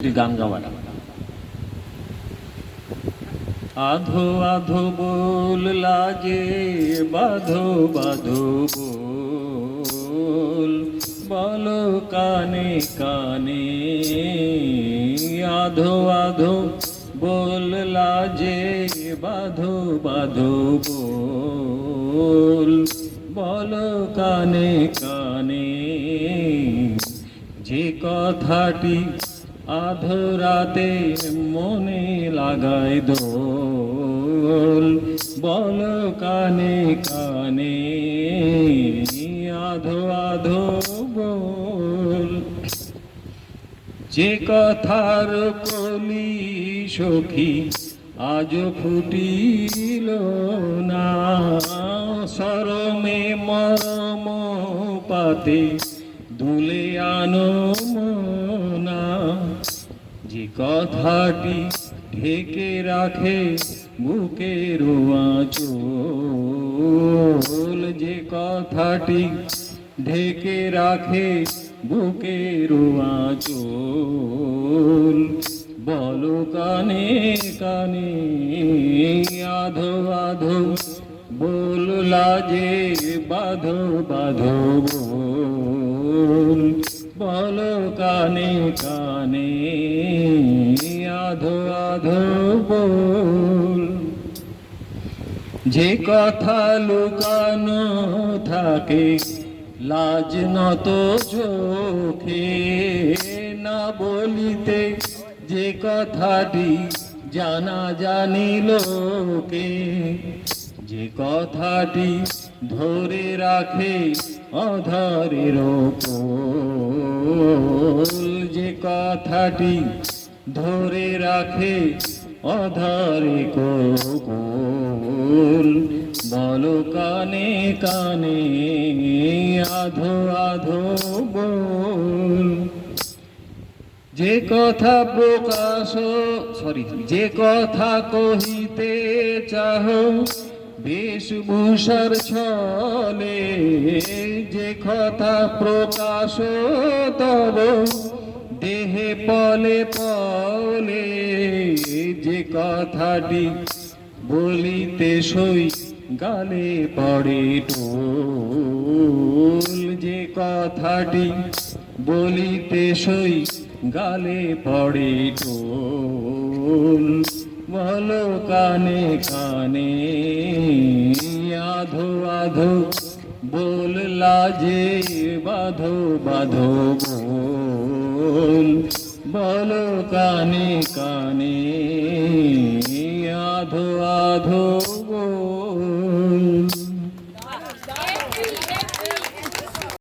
গান গাওয়াটা আধো আধো বল লাজে বাধো বাধো বল। বলো কানে কানে, আধো আধো বল লাজে বাধো বাধো বল। বলো কানে কানে, যে কথাটি আধরাতে মনে লাগায় দোল। বল কানে কানে আধো আধো বল। যে কথার কলি সখী আজ ফুটিল না। সরমে মরম পাতে দুলে আনো যে কথাটি ঢেকে রাখে বুকের আঁচল, যে কথাটি ঢেকে রাখে বুকের আঁচল, বলো কানে কানে, আধো আধো বল লাজে বাধো বাধো বল। বলো কানে কানে, আধো আধো বল। যে কথা লুকানো থাকে, লাজ নত চোখে। না বলিতে যে কথাটি জানা জানি লোকে, যে কথাটি ধরে রাখে অধরের কোল যে কথাটি ধরে রাখে অধরে কোল বলো কানে কানে আধো আধো বল। যে কথা প্রকাশ সরি যে কথা কহিতে চাহ বেশভূষার ছলে যে কথা প্রকাশ তব দেহে পলে পলে যে কথাটি বলিতে সই গালে পড়ে টোল যে কথাটি বলিতে সই গালে পড়ে টোল বলো কানে কানে, আধো আধো বল লাজে বাধো বাধো বল। বলো কানে কানে, আধো আধো বল।